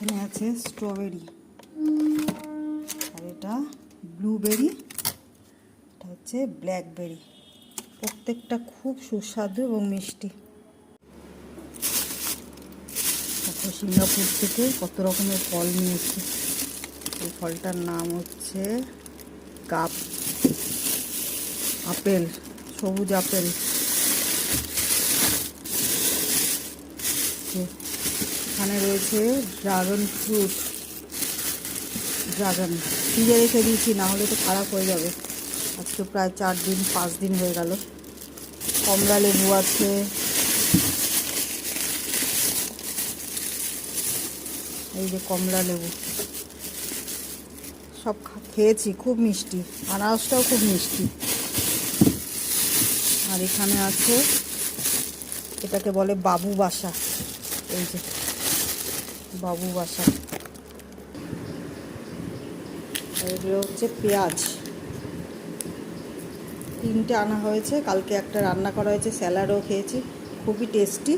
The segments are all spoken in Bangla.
এখানে আছে স্ট্রবেরি আর এটা ব্লুবেরি এটা হচ্ছে ব্ল্যাকবেরি প্রত্যেকটা খুব সুস্বাদু এবং মিষ্টি। সিঙ্গাপুর থেকে কত রকমের ফল নিয়েছি। এই ফলটার নাম হচ্ছে কাপ, আপেল, সবুজ আপেল। এখানে রয়েছে ড্রাগন ফ্রুট ড্রাগন ফ্রিজে রেখে দিয়েছি, না হলে তো খারাপ হয়ে যাবে। আজকে প্রায় চার দিন, পাঁচ দিন হয়ে গেল। কমলা লেবু আছে। এই যে কমলা লেবু। সব খেয়েছি, খুব মিষ্টি। আনারসটাও খুব মিষ্টি। আর এখানে আছে, এটাকে বলে বাবু বাসা। এই যে। বাবু বাসা। এগুলো হচ্ছে পেঁয়াজ। তিনটে আনা হয়েছে, কালকে একটা রান্না করা হয়েছে, স্যালাডও খেয়েছি, খুবই টেস্টি।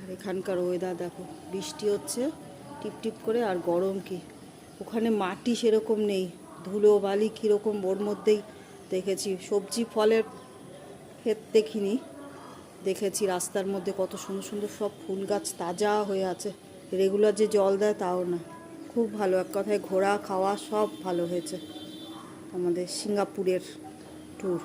আর এখানকার ওয়েদার দেখো, বৃষ্টি হচ্ছে, টিপ টিপ করে, আর গরম কি। ওখানে মাটি সেরকম নেই, ধুলো বালি কীরকম ওর মধ্যেই দেখেছি। সবজি ফলের ক্ষেত দেখিনি, দেখেছি রাস্তার মধ্যে কত সুন্দর সুন্দর সব ফুল গাছ তাজা হয়ে আছে। রেগুলার যে জল দেয় তাও না। খুব ভালো। এক কথায় ঘোরা খাওয়া সব ভালো হয়েছে। আমাদের সিঙ্গাপুরের ট্যুর